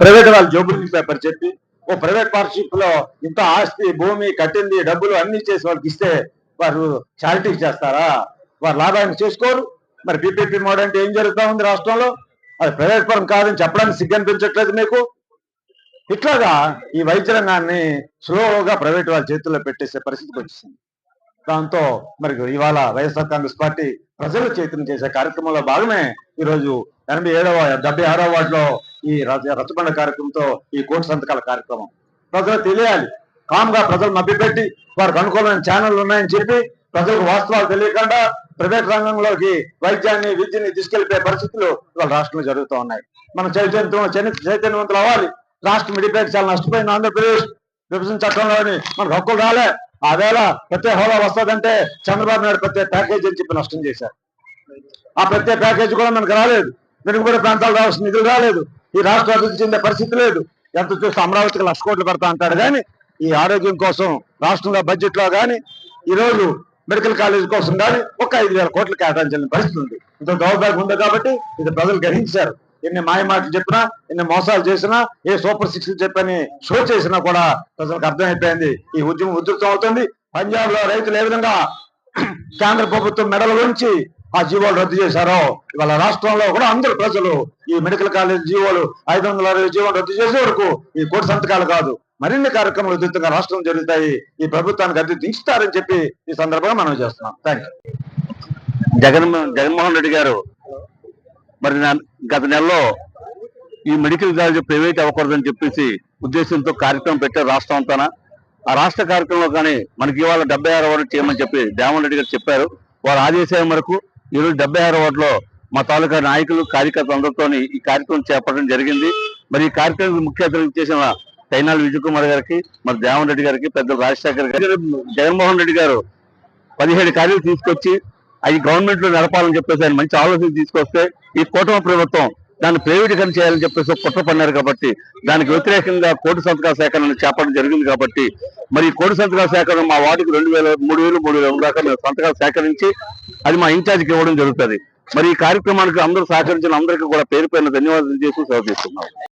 Private వాళ్ళు జోబులు paper చెప్పి ఓ private పార్ట్నర్షిప్లో ఇంత ఆస్తి భూమి కట్టింది డబ్బులు అన్ని చేసి వాళ్ళకి ఇస్తే వారు చారిటీ చేస్తారా? వారు లాభాన్ని చేసుకోరు. మరి పీపీపీ మోడల్ అంటే ఏం జరుగుతా ఉంది రాష్ట్రంలో? అది ప్రైవేట్ పరం కాదని చెప్పడానికి సిగ్గనిపించట్లేదు మీకు? ఇట్లాగా ఈ వైద్య రంగాన్ని స్లోగా ప్రైవేట్ వాళ్ళ చేతుల్లో పెట్టేసే పరిస్థితికి వచ్చింది దాంతో మరి ఇవాళ వైఎస్ఆర్ కాంగ్రెస్ పార్టీ ప్రజలు చైతన్యం చేసే కార్యక్రమంలో భాగమే ఈరోజు ఎనభై ఏడవ డెబ్బై ఆరవ వార్డులో ఈ రచబండ కార్యక్రమంతో ఈ కోటి సంతకాల కార్యక్రమం. ప్రజలు తెలియాలి. కామ్గా ప్రజలు మభ్యపెట్టి వారికి అనుకూలమైన ఛానళ్ళు ఉన్నాయని చెప్పి ప్రజలకు వాస్తవాలు తెలియకుండా ప్రైవేట్ రంగంలోకి వైద్యాన్ని విద్యని తీసుకెళ్ళిపోయే పరిస్థితులు ఇవాళ రాష్ట్రంలో జరుగుతూ ఉన్నాయి. మనం చైతన్యం చైతన్యవంతులు అవ్వాలి. రాష్ట్రం విడిపోయి చాలా నష్టపోయింది ఆంధ్రప్రదేశ్. విభజన చట్టంలోని మనకు హక్కులు రాలే. ఆ వేళ ప్రత్యేక హోదా వస్తుందంటే చంద్రబాబు నాయుడు ప్రత్యేక ప్యాకేజ్ అని చెప్పి నష్టం చేశారు. ఆ ప్రత్యేక ప్యాకేజ్ కూడా మనకు రాలేదు. వెనుకబడి ప్రాంతాలు రావాల్సిన నిధులు రాలేదు. ఈ రాష్ట్ర అభివృద్ధి చెందే పరిస్థితి లేదు. ఎంత చూస్తే అమరావతికి లక్ష కోట్లు పెడతా అంటాడు. కానీ ఈ ఆరోగ్యం కోసం రాష్ట్రంలో బడ్జెట్లో కానీ ఈ రోజు మెడికల్ కాలేజ్ కోసం కానీ ఒక ఐదు వేల కోట్లు కేటాయించిన పరిస్థితి ఉంది. ఇంత దౌర్భాగ్యం ఉంది కాబట్టి ఇది ప్రజలు గ్రహించారు. ఎన్ని మాయ మాటలు చెప్పినా ఎన్ని మోసాలు చేసినా ఏ సూపర్ సిక్స్ చెప్పని షో చేసినా కూడా ప్రజలకు అర్థమైపోయింది. ఈ ఉద్యమం ఉధృతం అవుతుంది పంజాబ్లో రైతులు ఏ విధంగా కేంద్ర ప్రభుత్వం మెడల నుంచి ఆ జీవోలు రద్దు చేశారో? ఇవాళ రాష్ట్రంలో కూడా అందరు ప్రజలు ఈ మెడికల్ కాలేజ్ జీవోలు ఐదు వందల అరవై జీవోలు రద్దు చేసే వరకు ఈ కోటి సంతకాలు కాదు. మరిన్ని కార్యక్రమాలు ఉధృతంగా రాష్ట్రం జరుగుతాయి. ఈ ప్రభుత్వానికి అద్దె దించుతారని చెప్పి ఈ సందర్భంగా మనం చేస్తున్నాం. థ్యాంక్ జగన్ జగన్మోహన్ రెడ్డి గారు మరి నా- గత నెలలో ఈ మెడికల్ కాలేజ్ ప్రైవేట్ అవ్వకూడదని చెప్పేసి ఉద్దేశంతో కార్యక్రమం పెట్టారు రాష్ట్రం అంతాన? ఆ రాష్ట్ర కార్యక్రమంలో కానీ మనకి ఇవాళ డెబ్బై ఆరు వార్డు చేయమని చెప్పి జగన్మోహన్ రెడ్డి గారు చెప్పారు. వారు ఆదేశాల మేరకు ఈరోజు డెబ్బై ఆరు ఓట్లో మా తాలూకా నాయకులు కార్యకర్తలు అందరితో ఈ కార్యక్రమం చేపట్టడం జరిగింది. మరి ఈ కార్యక్రమం ముఖ్య అతిథి చేసిన తైనాల్ విజయ్ కుమార్ గారికి మరి దేవన్ రెడ్డి గారికి పెద్ద రాజశేఖర్ గారి జగన్మోహన్ రెడ్డి గారు పదిహేడు కార్యలు తీసుకొచ్చి అవి గవర్నమెంట్లో నడపాలని చెప్పేసి ఆయన మంచి ఆలోచన తీసుకొస్తే ఈ కూటమి ప్రభుత్వం దాన్ని ప్రైవేటీకరణ చేయాలని చెప్పేసి కుట్ర పన్నారు కాబట్టి దానికి వ్యతిరేకంగా కోటి సంతకాల సేకరణ చేపట్టడం జరిగింది కాబట్టి మరి కోటి సంతకాల సేకరణ మా వార్డుకు రెండు వేల మూడు వేలు మూడు వేల దాకా మేము సంతకాలు సేకరించి అది మా ఇన్ఛార్జికి ఇవ్వడం జరుగుతుంది. మరి ఈ కార్యక్రమానికి అందరూ సహకరించిన అందరికీ కూడా పేరు పైన ధన్యవాదాలు చేసి సేవ తీసుకున్నాం